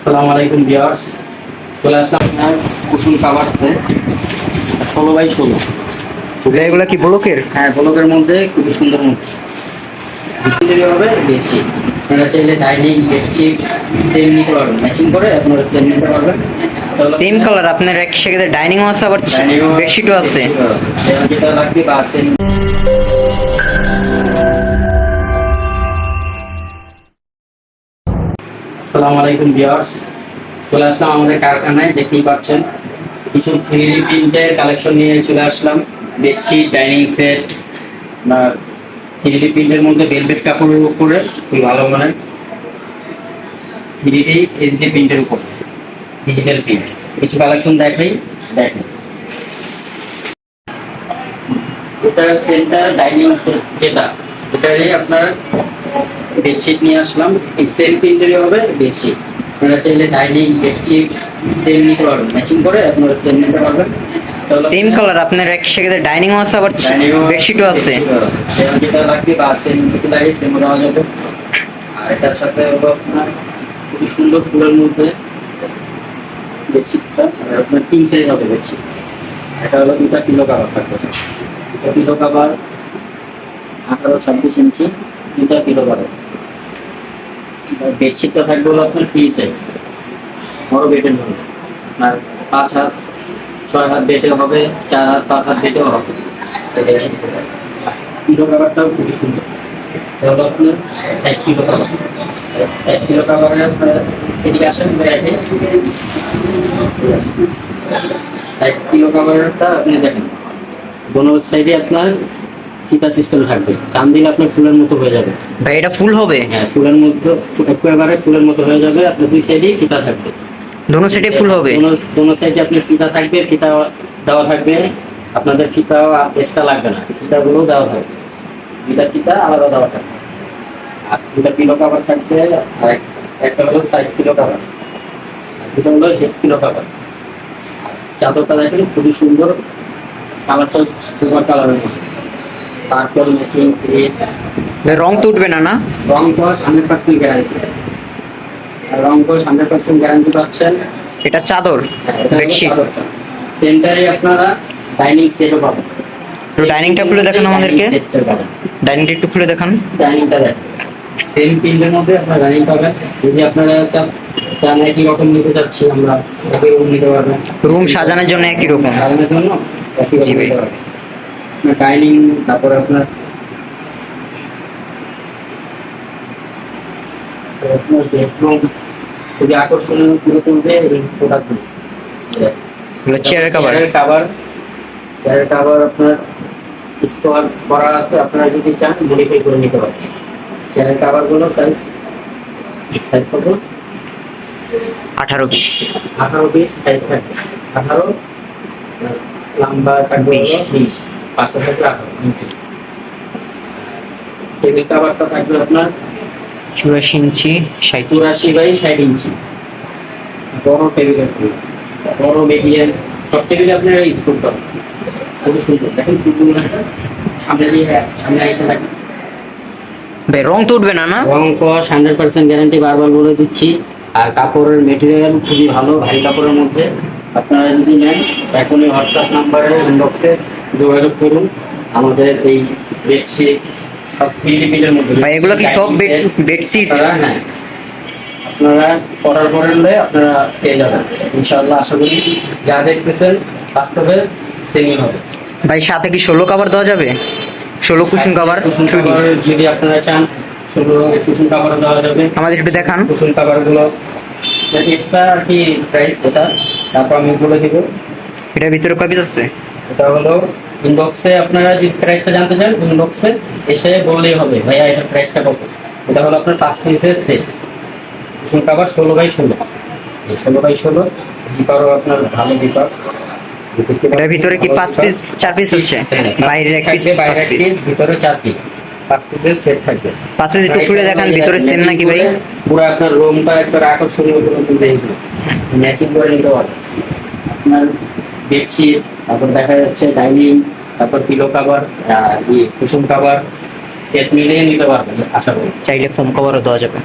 আসসালামু আলাইকুম ভিউয়ার্স। চলে আসলাম আপনার কুসুম কাবার ষোলো বাই ষোলো। এগুলা কি ব্লকের? হ্যাঁ ব্লকের মধ্যে খুবই সুন্দর মধ্যে। হবে বেশি আপনারা চাইলে ডাইনিং বেডশিট সেম নিতে পারবেন। ম্যাচিং করে আপনারা সেম নিতে পারবেন। সেম কালার আপনার এক সেক্ষেত্রে ডাইনিং আছে আবার বেডশিটও আছে। যেটা লাগবে বা সেম আসসালামু আলাইকুম ভিউয়ার্স। চলে আসলাম আমাদের কারখানায়, দেখতেই পাচ্ছেন। কিছু থ্রি প্রিন্টের কালেকশন নিয়ে চলে আসলাম। বেডশিট ডাইনিং সেট বা থ্রি ডি প্রিন্টের মধ্যে ভেলভেট কাপড়ের উপরে, খুবই ভালো মানের থ্রি ডি এইচডি প্রিন্টের উপর ডিজিটাল প্রিন্ট কিছু কালেকশন দেখাই, দেখেন। এটা সেন্টার ডাইনিং সেট যেটা, এটারই আপনার বেডশিট নিয়ে আসলাম। এই সেম প্রিন্টেরই হবে বেডশিট আপনারা চাইলে ডাইনিং বেডশিট সেম নিতে পারবেন ম্যাচিং করে আপনারা সেম নিতে পারবেন। সেম কালার আপনার এক সেক্ষেত্রে ডাইনিংও আছে আবার বেডশিটও আছে যেটা লাগবে বা সেম নিতে লাগে সেম দেওয়া যাবে। আর এটার সাথে আপনার খুবই সুন্দর ফুলের মধ্যে বেডশিটটা আর আপনার তিন সাইজ হবে বেডশিট এটা হলো দুটা কিলো কাবার থাকবে। দুটা কিলো কাবার আঠারো ছাব্বিশ ইঞ্চি দুটা কিলো কাবার বেডশিটটা থাকবে হলো আপনার ফ্রি সাইজ বড় বেডের জন্য। আর পাঁচ হাত, ছয় হাত বেটে হবে, চার হাত, পাঁচ হাত বেটেও হবে। কিলো কাবারটাও খুবই সুন্দর। হলো আপনার ষাট কিলো কাবার ষাট কিলো কাবারের আপনার এদিকে আসেন বেড়াইতে ষাট কিলো কাবারটা আপনি দেখেন। কোনো সাইডে আপনার ফিতা সিস্টেম থাকবে। টান দিলে আপনার ফুলের মতো হয়ে যাবে। ভাই এটা ফুল হবে? হ্যাঁ ফুলের মধ্যে একেবারে ফুলের মতো হয়ে যাবে আপনার দুই সাইডেই ফিতা থাকবে। দোনো সাইডে ফুল হবে? দোনো সাইডে আপনার ফিতা থাকবে ফিতা দেওয়া থাকবে। আপনাদের ফিতা এক্সট্রা লাগবে না ফিতাগুলো দেওয়া থাকবে। দুইটা ফিতা আলাদা দেওয়া থাকবে। আর দুটা কিলো কাভার থাকবে আর একটা হলো সাইড কিলো কাভার আর দুটো হলো হেড কিলো কাভার চাদরটা দেখেন খুবই সুন্দর। কালারটা সুপার কালারের মধ্যে। তারপর ম্যাচিং ভাই রং তো উঠবে না না? রং কস হান্ড্রেড পার্সেন্ট গ্যারান্টি রং কস হান্ড্রেড পার্সেন্ট গ্যারান্টি পাচ্ছেন। এটা চাদর বেডশিট? সেন্টারে আপনারা ডাইনিং সেটও পাবেন। তো ডাইনিংটা খুলে দেখান আমাদেরকে। ডাইনিংটা একটু খুলে দেখান। ডাইনিংটা দেখেন। সেম প্রিন্টের মধ্যে আপনারা ডাইনিং পাবেন। যদি আপনারা চান একই রকম নিতে চাচ্ছি আমরা একই রকম নিতে পারবেন। রুম সাজানোর জন্য একই রকম। সাজানোর জন্য একই রকম জি ভাই। নিতে পারবেন আপনার ডাইনিং তারপরে আপনার আপনার বেডরুম খুবই আকর্ষণীয় করে তুলবে এই প্রোডাক্টগুলো চেয়ারের কাভার চেয়ারের কাভার চেয়ারের কাভার আপনার স্টোর করা আছে আপনারা যদি চান মডিফাই করে নিতে পারেন। চেয়ারের কাভারগুলো সাইজ সাইজ কত? আঠারো পিস আঠারো পিস সাইজ থাকবে। আঠারো লম্বা বিশ। বিশ পাঁচশো থাকবে আঠারো ইঞ্চি টেবিল কাভারটা থাকবে আপনার চুরাশি ইঞ্চি ষাট চুরাশি বাই ষাট ইঞ্চি। বড় টেবিলের বড় মিডিয়াম সব টেবিলে আপনারা ইউজ করতে হবে খুবই সুন্দর। দেখেন ফুলগুলো সামনে দিয়ে সামনে এসে থাকে ভাই রং তো উঠবে না না? রং কস হান্ড্রেড পার্সেন্ট গ্যারান্টি বারবার বলে দিচ্ছি। আর কাপড়ের মেটেরিয়াল খুবই ভালো ভারী কাপড়ের মধ্যে। আপনারা যদি নেন এখনই হোয়াটসঅ্যাপ নাম্বারে ইনবক্সে যোগাযোগ করুন। আমাদের এই বেডশিট সব থ্রি পিলের মধ্যে ভাই এগুলো কি সব বেড বেডশিট হ্যাঁ। আপনারা অর্ডার করে নিলে আপনারা পেয়ে যাবেন। ইনশাআল্লাহ আশা করি যা দেখতেছেন বাস্তবে সেমই হবে। ভাই সাথে কি ষোলো কাভার দেওয়া যাবে? ষোলো কুশন কাভার কুসুম কাভার যদি আপনারা চান শুধু কুসুম কাভার দেওয়া যাবে। আমাদের একটু দেখান। কুসুম কাভারগুলো এক্সট্রা আর কি প্রাইস এটা। তারপর আমি বলে দিব। এটার ভিতরে পিস আছে? এটা হলো ইনবক্সে আপনারা যদি প্রাইসটা জানতে চান ইনবক্সে এসে বললেই হবে ভাইয়া এটা প্রাইসটা কত? এটা হলো আপনার পাঁচ পিসের সেট কুসুম কাভার ষোলো বাই ষোলো। এই ষোলো বাই ষোলো জিপারও আপনার ভালো জিপার। এটার ভিতরে কি পাঁচ পিস চার পিস আছে বাইরের এক পিস বাইরে পাঁচ এক পিস পিস ভিতরে চার পিস পাঁচ পিসের সেট থাকবে। পাঁচ পিস একটু খুলে দেখান ভিতরে সেম নাকি ভাই? পুরো আপনার রুমটা আকর্ষণীয় করে তুলবে ম্যাচিং করে নিতে আপনার বেডশিট তারপর দেখা যাচ্ছে ডাইনিং তারপর pillow cover cushion cover set মিলিয়ে নিতে পারবেন আশা করি। চাইলে ফোম কভারও দেওয়া যাবে।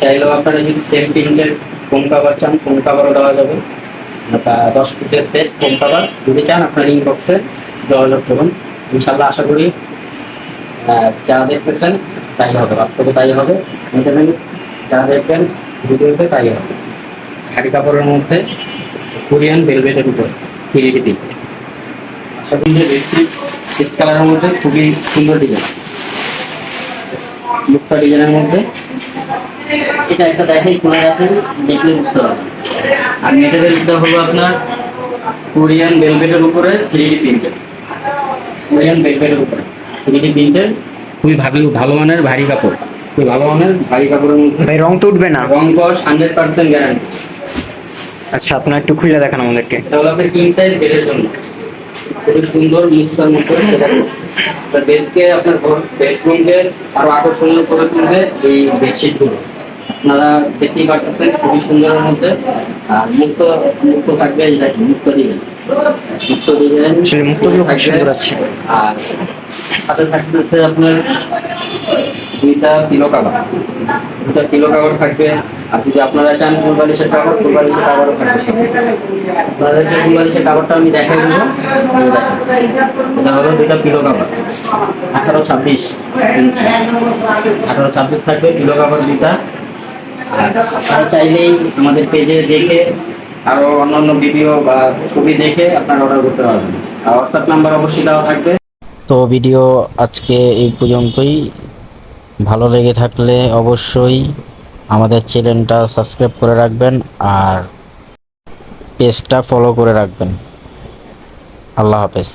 চাইলেও আপনারা যদি সেম প্রিন্টের ফোন কাভার চান ফোন কাভারও দেওয়া যাবে। দশ পিসের সেট ফোন কাভার যদি চান আপনার ইনবক্সে যোগাযোগ করুন। ইনশাল্লাহ আশা করি যা দেখতেছেন তাই হবে। বাস্তবে তাই হবে। ইন্টারনেট যা দেখবেন ভিডিওতে তাই হবে। শাড়ি কাপড়ের মধ্যে কোরিয়ান ভেলভেটের উপর। থ্রি ডি আশা করি যে বেডশিট টেস্ট কালারের মধ্যে খুবই সুন্দর ডিজাইন মুক্তা ডিজাইনের মধ্যে। এটা একটা দেখাই খুলে রাখেন দেখলে বুঝতে পারবেন। আর মেটেরিয়ালটা হলো আপনার কোরিয়ান ভেলভেটের উপরে থ্রি ডি প্রিন্টেড কোরিয়ান ভেলভেটের উপরে থ্রি ডি প্রিন্টেড খুবই ভালো ভালো মানের ভারী কাপড়। খুবই ভালো মানের ভারী কাপড়ের মধ্যে। ভাই রং তো উঠবে না। রং কস হান্ড্রেড পার্সেন্ট গ্যারান্টি আচ্ছা আপনার একটু খুলে দেখান আমাদেরকে। তাহলে হলো আপনার কিং সাইজ বেডের জন্য। খুবই সুন্দর মুস্তার মতো বেডকে আপনার ঘর বেডরুমকে আরও আকর্ষণীয় করে তুলবে এই বেডশিটগুলো আপনারা দেখতেই পাচ্ছেন খুবই সুন্দরের মধ্যে। আর মুক্ত মুক্ত থাকবে এই দেখেন মুক্ত ডিজাইন মুক্ত ডিজাইন আসলে মুক্তগুলো খুব সুন্দর আছে। আর সাথে থাকতেছে আপনার দুইটা কিলো কাবার দুইটা কিলো কাবার থাকবে। আর যদি আপনারা চান ফুলবালিশের কাবার ফুলবালিশের কাবারও থাকবে। আপনাদেরকে ফুলবালিশের কাবারটা আমি দেখাই দেবো। এটা হলো দুইটা কিলো কাবার আঠারো ছাব্বিশ ইঞ্চি আঠারো ছাব্বিশ থাকবে কিলো কাবার দুইটা। আপনারা চাইলেই আমাদের পেজে দেখে, আরও অন্যান্য ভিডিও বা ছবি দেখে আপনারা অর্ডার করতে পারবেন। আর হোয়াটসঅ্যাপ নাম্বার অবশ্যই দেওয়া থাকবে। তো ভিডিও আজকে এই পর্যন্তই। ভালো লেগে থাকলে অবশ্যই আমাদের চ্যানেলটা সাবস্ক্রাইব করে রাখবেন আর পেজটা ফলো করে রাখবেন। আল্লাহ হাফেজ।